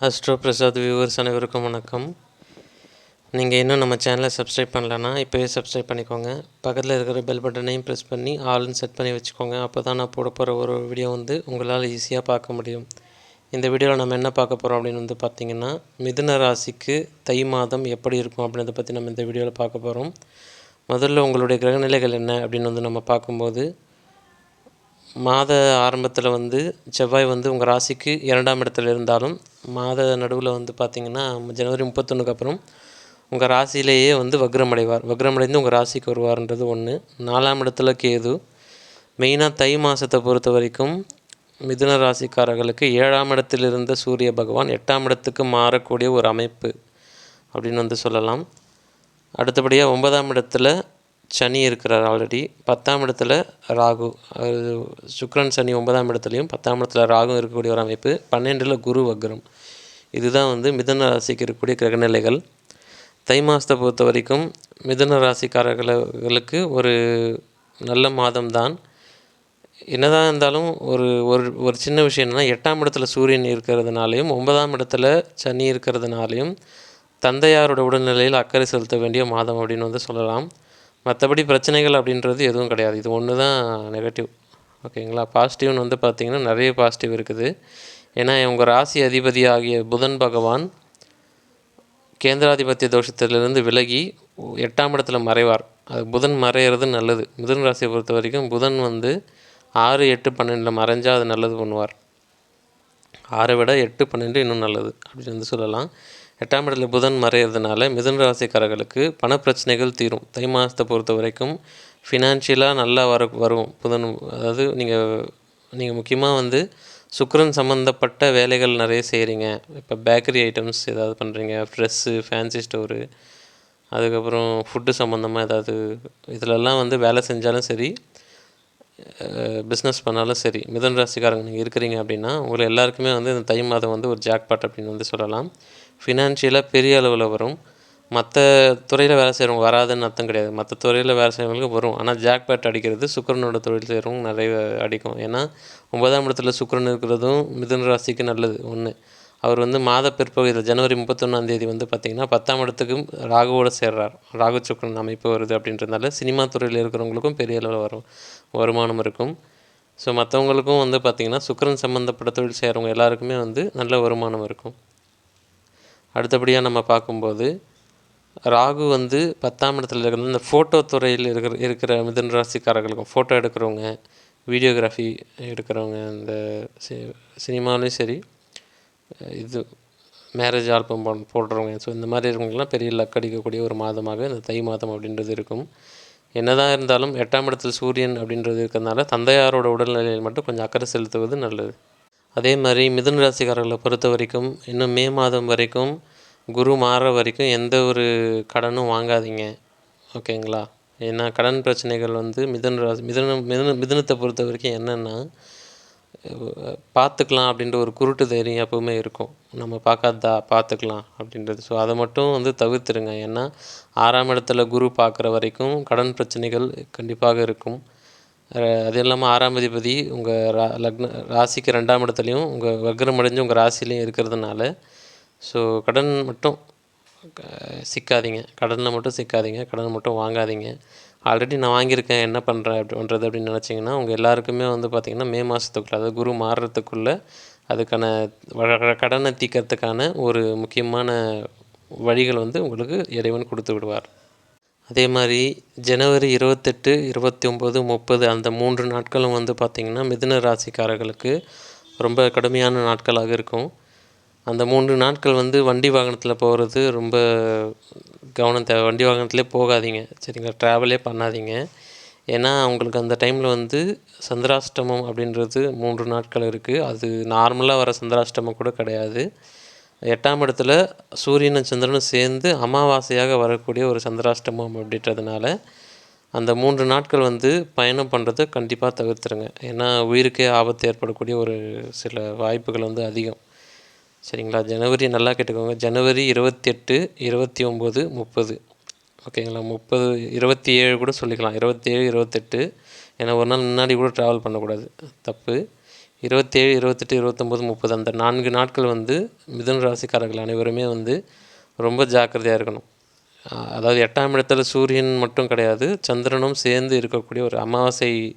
Astro Prasad viewers அனைவருக்கும் வணக்கம். நீங்கள் இன்னும் நம்ம சேனலை சப்ஸ்கிரைப் பண்ணலன்னா இப்போவே சப்ஸ்கிரைப் பண்ணிக்கோங்க. பக்கத்தில் இருக்கிற பெல் பட்டனையும் ப்ரெஸ் பண்ணி ஆல்னு செட் பண்ணி வச்சுக்கோங்க. அப்போ தான் நான் போட போகிற ஒரு வீடியோ வந்து உங்களால் ஈஸியாக பார்க்க முடியும். இந்த வீடியோவில் நம்ம என்ன பார்க்க போகிறோம் அப்படின்னு வந்து பார்த்திங்கன்னா மிதுன ராசிக்கு தை மாதம் எப்படி இருக்கும் அப்படின்றத பற்றி நம்ம இந்த வீடியோவில் பார்க்க போகிறோம் முதல்ல உங்களுடைய கிரகநிலைகள் என்ன அப்படின்னு வந்து நம்ம பார்க்கும்போது மாத ஆரம்பத்தில் வந்து செவ்வாய் வந்து உங்கள் ராசிக்கு இரண்டாம் இடத்துல இருந்தாலும் மாத நடுவில் வந்து பார்த்திங்கன்னா ஜனவரி முப்பத்தொன்றுக்கு அப்புறம் உங்கள் ராசியிலேயே வந்து வக்ரமடைவார். வக்ரமடைந்து உங்கள் ராசிக்கு வருவார்ன்றது ஒன்று நாலாம் இடத்துல கேது. மெயினாக தை மாதத்தை பொறுத்த வரைக்கும் மிதுன ராசிக்காரர்களுக்கு ஏழாம் இடத்தில் இருந்த சூரிய பகவான் எட்டாம் இடத்துக்கு மாறக்கூடிய ஒரு அமைப்பு அப்படின்னு வந்து சொல்லலாம். அடுத்தபடியாக ஒன்பதாம் இடத்துல சனி இருக்கிறார் ஆல்ரெடி பத்தாம் இடத்துல ராகு அது சுக்ரன் சனி ஒன்பதாம் இடத்துலையும் பத்தாம் இடத்துல ராகு இருக்கக்கூடிய ஒரு அமைப்பு. பன்னெண்டில் குரு வக்ரம். இதுதான் வந்து மிதுன ராசிக்கு இருக்கக்கூடிய கிரகநிலைகள். தை மாதத்தை பொறுத்த வரைக்கும் மிதுன ராசிக்காரர்களுக்கு ஒரு நல்ல மாதம்தான். என்னதான் இருந்தாலும் ஒரு ஒரு ஒரு சின்ன விஷயம் என்னென்னா எட்டாம் இடத்துல சூரியன் இருக்கிறதுனாலையும் ஒன்பதாம் இடத்துல சனி இருக்கிறதுனாலையும் தந்தையாரோட உடல்நிலையில் அக்கறை செலுத்த வேண்டிய மாதம் அப்படின்னு வந்து சொல்லலாம். மற்றபடி பிரச்சனைகள் அப்படின்றது எதுவும் கிடையாது. இது ஒன்று தான் நெகட்டிவ் ஓகேங்களா பாசிட்டிவ்னு வந்து பார்த்திங்கன்னா நிறைய பாசிட்டிவ் இருக்குது. ஏன்னா உங்கள் ராசி அதிபதி ஆகிய புதன் பகவான் கேந்திராதிபத்திய தோஷத்திலிருந்து விலகி எட்டாம் இடத்துல மறைவார். அது புதன் மறையிறது நல்லது. மிதுன் ராசியை பொறுத்த வரைக்கும் புதன் வந்து ஆறு எட்டு பன்னெண்டில் மறைஞ்சால் அது நல்லது பண்ணுவார். ஆறை விட எட்டு பன்னெண்டு இன்னும் நல்லது அப்படின்னு வந்து சொல்லலாம். எட்டாம் இடத்துல புதன் மறையிறதுனால மிதுன ராசிக்காரர்களுக்கு பணப்பிரச்சனைகள் தீரும். தை மாதத்தை பொறுத்த வரைக்கும் ஃபினான்ஷியலாக நல்லா வர வரும். புதன் அதாவது நீங்கள் நீங்கள் முக்கியமாக வந்து சுக்கரன் சம்மந்தப்பட்ட வேலைகள் நிறைய செய்கிறீங்க இப்போ பேக்கரி ஐட்டம்ஸ் ஏதாவது பண்ணுறீங்க ட்ரெஸ்ஸு ஃபேன்சி ஸ்டோரு அதுக்கப்புறம் ஃபுட்டு சம்மந்தமாக ஏதாவது இதிலெல்லாம் வந்து வேலை செஞ்சாலும் சரி பிஸ்னஸ் பண்ணாலும் சரி மிதன் ராசிக்காரங்க நீங்கள் இருக்கிறீங்க அப்படின்னா உங்களை எல்லாருக்குமே வந்து இந்த தை மாதம் வந்து ஒரு ஜாக்பாட் அப்படின்னு வந்து சொல்லலாம். ஃபினான்ஷியலாக பெரிய அளவில் வரும். மற்ற துறையில் வேலை செய்கிறவங்க வராதுன்னு அர்த்தம் கிடையாது. மற்ற துறையில் வேலை செய்கிறவங்களுக்கு வரும். ஆனால் ஜாக்பேட் அடிக்கிறது சுக்கரனோட தொழில் செய்கிறவங்க நிறைய அடிக்கும். ஏன்னா ஒன்பதாம் இடத்துல சுக்கரன் இருக்கிறதும் மிதுன ராசிக்கு நல்லது. ஒன்று அவர் வந்து மாத பிற்பகுதியில் ஜனவரி முப்பத்தொன்னாந்தேதி வந்து பார்த்திங்கன்னா பத்தாம் இடத்துக்கும் ராகுவோட சேர்றார். ராகு சுக்கரன் அமைப்பு வருது அப்படின்றதுனால சினிமா துறையில் இருக்கிறவங்களுக்கும் பெரிய அளவில் வரும். வருமானம் இருக்கும். ஸோ மற்றவங்களுக்கும் வந்து பார்த்திங்கன்னா சுக்கரன் சம்மந்தப்பட்ட தொழில் செய்கிறவங்க எல்லாருக்குமே வந்து நல்ல வருமானம் இருக்கும். அடுத்தபடியாக நம்ம பார்க்கும்போது ராகு வந்து பத்தாம் இடத்துல இருக்கிறது. இந்த ஃபோட்டோ துறையில் இருக்கிற இருக்கிற மிதன் ராசிக்காரர்களுக்கும் ஃபோட்டோ எடுக்கிறவங்க வீடியோகிராஃபி எடுக்கிறவங்க இந்த சி சினிமாலையும் சரி இது மேரேஜ் ஆல்பம் போ போடுறவங்க. ஸோ இந்த மாதிரி இருக்கவங்கலாம் பெரிய லக் அடிக்கக்கூடிய ஒரு மாதமாக இந்த தை மாதம் அப்படின்றது இருக்கும். என்னதான் இருந்தாலும் எட்டாம் இடத்தில் சூரியன் அப்படின்றது இருக்கிறதுனால தந்தையாரோட உடல்நிலையில் மட்டும் கொஞ்சம் அக்கறை செலுத்துவது நல்லது. அதே மாதிரி மிதன் ராசிக்காரர்களை பொறுத்த வரைக்கும் இன்னும் மே மாதம் வரைக்கும் குரு மாற வரைக்கும் எந்த ஒரு கடனும் வாங்காதீங்க. ஓகேங்களா? ஏன்னா கடன் பிரச்சனைகள் வந்து மிதன ராசி மிதனம் மிதன மிதனத்தை பொறுத்த வரைக்கும் என்னென்னா பார்த்துக்கலாம் அப்படின்ற ஒரு குருட்டு தைரியம் எப்போவுமே இருக்கும். நம்ம பார்க்காததா? பார்த்துக்கலாம் அப்படின்றது. ஸோ அதை மட்டும் வந்து தவிர்த்துருங்க. ஏன்னா ஆறாம் இடத்துல குரு பார்க்குற வரைக்கும் கடன் பிரச்சனைகள் கண்டிப்பாக இருக்கும். அது இல்லாமல் ஆறாம் அதிபதி உங்கள் ரா லக்ன ராசிக்கு ரெண்டாம் இடத்துலையும் உங்கள் வக்ரம் அடைஞ்சு உங்கள் ராசிலையும் இருக்கிறதுனால ஸோ கடன் மட்டும் சிக்காதீங்க. கடனில் மட்டும் சிக்காதீங்க. கடன் மட்டும் வாங்காதீங்க. ஆல்ரெடி நான் வாங்கியிருக்கேன். என்ன பண்ணுறேன் அப்படி பண்ணுறது அப்படின்னு நினச்சிங்கன்னா உங்கள் எல்லாருக்குமே வந்து பார்த்திங்கன்னா மே மாதத்துக்குள்ளே அதாவது குரு மாறுறதுக்குள்ளே அதுக்கான கடனை தீக்கிறதுக்கான ஒரு முக்கியமான வழிகள் வந்து உங்களுக்கு இறைவன் கொடுத்து விடுவார். அதே மாதிரி ஜனவரி இருபத்தெட்டு இருபத்தி ஒம்பது முப்பது அந்த மூன்று நாட்களும் வந்து பார்த்திங்கன்னா மிதுன ராசிக்காரர்களுக்கு ரொம்ப கடுமையான நாட்களாக இருக்கும். அந்த மூன்று நாட்கள் வந்து வண்டி வாகனத்தில் போகிறது ரொம்ப கவனம் தேவை. வண்டி வாகனத்திலே போகாதீங்க. சரிங்களா? ட்ராவலே பண்ணாதீங்க. ஏன்னா அவங்களுக்கு அந்த டைமில் வந்து சந்திராஷ்டமம் அப்படின்றது மூன்று நாட்கள் இருக்குது அது நார்மலாக வர சந்திராஷ்டமம் கூட கிடையாது. எட்டாம் இடத்துல சூரியனும் சந்திரனும் சேர்ந்து அமாவாசையாக வரக்கூடிய ஒரு சந்திராஷ்டமம் அப்படின்றதுனால அந்த மூன்று நாட்கள் வந்து பயணம் பண்ணுறதை கண்டிப்பாக தவிர்த்துருங்க. ஏன்னா உயிருக்கே ஆபத்து ஏற்படக்கூடிய ஒரு சில வாய்ப்புகள் வந்து அதிகம். சரிங்களா? ஜனவரி நல்லா கேட்டுக்கோங்க. ஜனவரி இருபத்தி எட்டு இருபத்தி ஒம்பது முப்பது. ஓகேங்களா? முப்பது இருபத்தி ஏழு கூட சொல்லிக்கலாம். இருபத்தேழு இருபத்தெட்டு. ஏன்னா ஒரு நாள் முன்னாடி கூட ட்ராவல் பண்ணக்கூடாது. தப்பு. இருபத்தேழு இருபத்தெட்டு இருபத்தொம்போது முப்பது. அந்த நான்கு நாட்கள் வந்து மிதுன ராசிக்காரர்கள் அனைவருமே வந்து ரொம்ப ஜாக்கிரதையாக இருக்கணும். அதாவது எட்டாம் இடத்துல சூரியன் மட்டும் கிடையாது. சந்திரனும் சேர்ந்து இருக்கக்கூடிய ஒரு அமாவாசை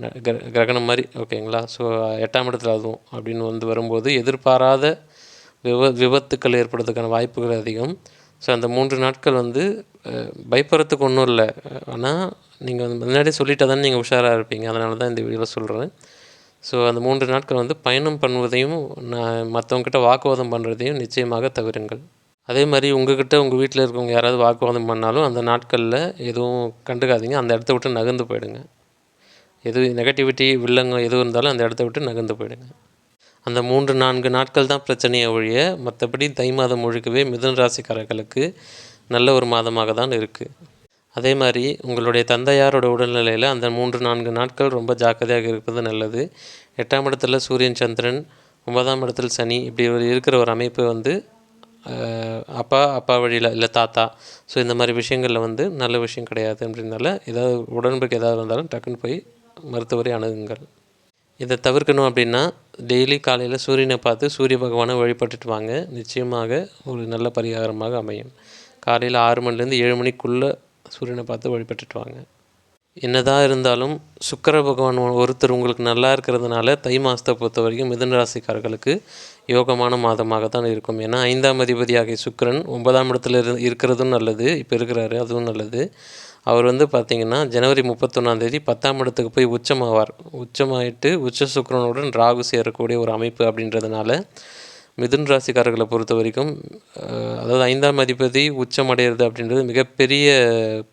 கிர- கிரகணம் மாதிரி. ஓகேங்களா? ஸோ எட்டாம் இடத்துல அதுவும் அப்படின்னு வந்து வரும்போது எதிர்பாராத விப விபத்துக்கள் ஏற்படுறதுக்கான வாய்ப்புகள் அதிகம். ஸோ அந்த மூன்று நாட்கள் வந்து பயப்படுறதுக்கு ஒன்றும் இல்லை. ஆனால் நீங்கள் வந்து முன்னாடியே சொல்லிட்டா தானே நீங்கள் உஷாராக இருப்பீங்க. அதனால தான் இந்த வீடியோவில் சொல்கிறேன் ஸோ அந்த மூன்று நாட்கள் வந்து பயணம் பண்ணுவதையும் நான் மற்றவங்ககிட்ட வாக்குவாதம் பண்ணுறதையும் நிச்சயமாக தவிருங்கள். அதே மாதிரி உங்ககிட்ட உங்கள் வீட்டில் இருக்கவங்க யாராவது வாக்குவாதம் பண்ணாலும் அந்த நாட்களில் எதுவும் கண்டுக்காதீங்க. அந்த இடத்த விட்டு நகர்ந்து போயிடுங்க. எது நெகட்டிவிட்டி வில்லங்க எது இருந்தாலும் அந்த இடத்த விட்டு நகர்ந்து போயிடுங்க. அந்த மூன்று நான்கு நாட்கள் தான் பிரச்சனையை ஒழிய மற்றபடி தை மாதம் முழுக்கவே மிதுன ராசிக்காரர்களுக்கு நல்ல ஒரு மாதமாக தான் இருக்குது அதே மாதிரி உங்களுடைய தந்தையாரோட உடல்நிலையில் அந்த மூன்று நான்கு நாட்கள் ரொம்ப ஜாக்கிரதையாக இருப்பது நல்லது. எட்டாம் இடத்துல சூரியன் சந்திரன் ஒன்பதாம் இடத்துல சனி இப்படி ஒரு இருக்கிற ஒரு அமைப்பு வந்து அப்பா அப்பா வழியில் இல்லை தாத்தா. ஸோ இந்த மாதிரி விஷயங்களில் வந்து நல்ல விஷயம் கிடையாது அப்படின்னால ஏதாவது உடம்புக்கு ஏதாவது வந்தாலும் டக்குன்னு போய் மருத்துவரை அணுகுங்கள். இதை தவிர்க்கணும் அப்படின்னா டெய்லி காலையில் சூரியனை பார்த்து சூரிய பகவானை வழிபட்டுட்டு வாங்க. நிச்சயமாக ஒரு நல்ல பரிகாரமாக அமையும். காலையில் ஆறு மணிலேருந்து ஏழு மணிக்குள்ளே சூரியனை பார்த்து வழிபட்டுட்டு வாங்க. என்னதான் இருந்தாலும் சுக்கிர பகவான் ஒருத்தர் உங்களுக்கு நல்லா இருக்கிறதுனால தை மாதத்தை பொறுத்த வரைக்கும் மிதன ராசிக்காரர்களுக்கு யோகமான மாதமாக தான் இருக்கும். ஏன்னா ஐந்தாம் அதிபதியாகிய சுக்கிரன் ஒன்பதாம் இடத்துல இரு இருக்கிறதும் நல்லது இப்போ இருக்கிறாரு அதுவும் நல்லது. அவர் வந்து பார்த்திங்கன்னா ஜனவரி முப்பத்தொன்னாந்தேதி பத்தாம் இடத்துக்கு போய் உச்சமாவார். உச்சமாயிட்டு உச்ச சுக்கரனுடன் ராகு சேரக்கூடிய ஒரு அமைப்பு அப்படின்றதுனால மிதுன் ராசிக்காரர்களை பொறுத்த வரைக்கும் அதாவது ஐந்தாம் அதிபதி உச்சமடைகிறது அப்படின்றது மிகப்பெரிய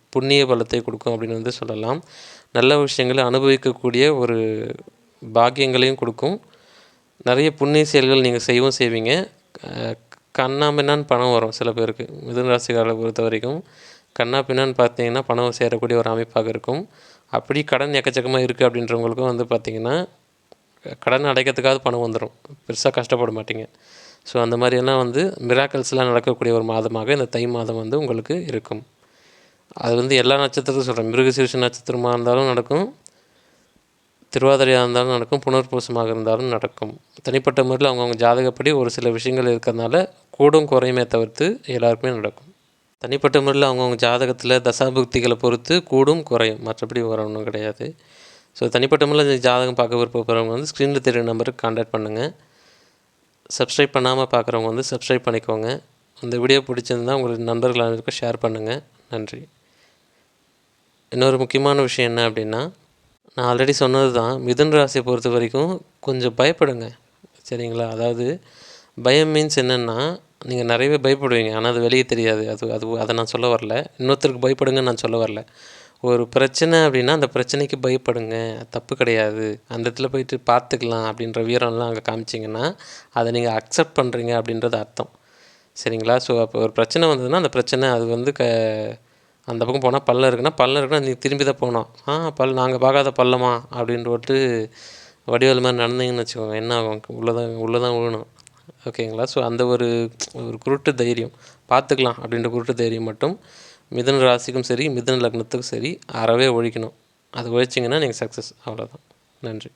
புண்ணிய பலத்தை கொடுக்கும் அப்படின்னு வந்து சொல்லலாம். நல்ல விஷயங்களை அனுபவிக்கக்கூடிய ஒரு பாக்கியங்களையும் கொடுக்கும். நிறைய புண்ணிய செயல்கள் நீங்கள் செய்யவும் செய்வீங்க. அஹ், பணம் வரும் சில பேருக்கு. மிதுன் ராசிக்காரர்களை பொறுத்த வரைக்கும் கண்ணா பின்னான்னு பார்த்தீங்கன்னா பணம் சேரக்கூடிய ஒரு அமைப்பாக இருக்கும். அப்படி கடன் எக்கச்சக்கமாக இருக்குது அப்படின்றவங்களுக்கும் வந்து பார்த்திங்கன்னா கடன் அடைக்கிறதுக்காவது பணம் வந்துடும் பெருசாக கஷ்டப்பட மாட்டீங்க. ஸோ அந்த மாதிரியெல்லாம் வந்து மிராக்கல்ஸ்லாம் நடக்கக்கூடிய ஒரு மாதமாக இந்த தை மாதம் வந்து உங்களுக்கு இருக்கும். அது வந்து எல்லா நட்சத்திரத்தையும் சொல்கிறேன் மிருகசீர்ஷ நட்சத்திரமாக இருந்தாலும் நடக்கும். திருவாதிரையாக இருந்தாலும் நடக்கும். புனர்பூசமாக இருந்தாலும் நடக்கும். தனிப்பட்ட முறையில் அவங்கவுங்க ஜாதகப்படி ஒரு சில விஷயங்கள் இருக்கிறதுனால கூடும் குறையுமே தவிர்த்து எல்லாருக்குமே நடக்கும். தனிப்பட்ட முறையில் அவங்கவுங்க ஜாதகத்தில் தசாபுக்திகளை பொறுத்து கூடும் குறையும். மற்றபடி வர ஒன்றும் கிடையாது. ஸோ தனிப்பட்ட முறையில் இந்த ஜாதகம் பார்க்க விருப்பப்படுறவங்க வந்து ஸ்க்ரீனில் தெரிய நம்பருக்கு காண்டாக்ட் பண்ணுங்கள் சப்ஸ்கிரைப் பண்ணாமல் பார்க்குறவங்க வந்து சப்ஸ்கிரைப் பண்ணிக்கோங்க. இந்த வீடியோ பிடிச்சிருந்தா உங்களுக்கு நண்பர்கள் அனைவருக்கும் ஷேர் பண்ணுங்கள் நன்றி. இன்னொரு முக்கியமான விஷயம் என்ன அப்படின்னா நான் ஆல்ரெடி சொன்னது தான் மிதுன் ராசியை பொறுத்த வரைக்கும் கொஞ்சம் பயப்படுங்க. சரிங்களா? அதாவது பயம் மீன்ஸ் என்னென்னா நீங்கள் நிறையவே பயப்படுவீங்க. ஆனால் அது வெளியே தெரியாது. அது அது அதை நான் சொல்ல வரல. இன்னொருத்தருக்கு பயப்படுங்கன்னு நான் சொல்ல வரல. ஒரு பிரச்சனை அப்படின்னா அந்த பிரச்சனைக்கு பயப்படுங்க. தப்பு கிடையாது. அந்த இடத்துல போயிட்டு பார்த்துக்கலாம் அப்படின்ற வீரம்லாம் அங்கே காமிச்சிங்கன்னா அதை நீங்கள் அக்செப்ட் பண்ணுறீங்க அப்படின்றது அர்த்தம். சரிங்களா? ஸோ அப்போ ஒரு பிரச்சனை வந்ததுன்னா அந்த பிரச்சனை அது வந்து க அந்த பக்கம் போனால் பள்ளம் இருக்குன்னா பள்ளம் இருக்குன்னா நீ திரும்பி தான் போகணும். ஆ பல் நாங்கள் பார்க்காத பள்ளமா அப்படின்ட்டு வடிவல் மாதிரி நடந்தீங்கன்னு வச்சுக்கோங்க. என்ன ஆகும்? உள்ளே தான் உள்ளே தான் விழணும். ஓகேங்களா? ஸோ அந்த ஒரு ஒரு குருட்டு தைரியம். பார்த்துக்கலாம் அப்படின்ற குருட்டு தைரியம் மட்டும். மிதன ராசிக்கும் சரி மிதன லக்னத்துக்கும் சரி அறவே ஒழிக்கணும். அது ஒழிச்சிங்கன்னா நீங்கள் சக்ஸஸ் அவ்வளோதான் நன்றி.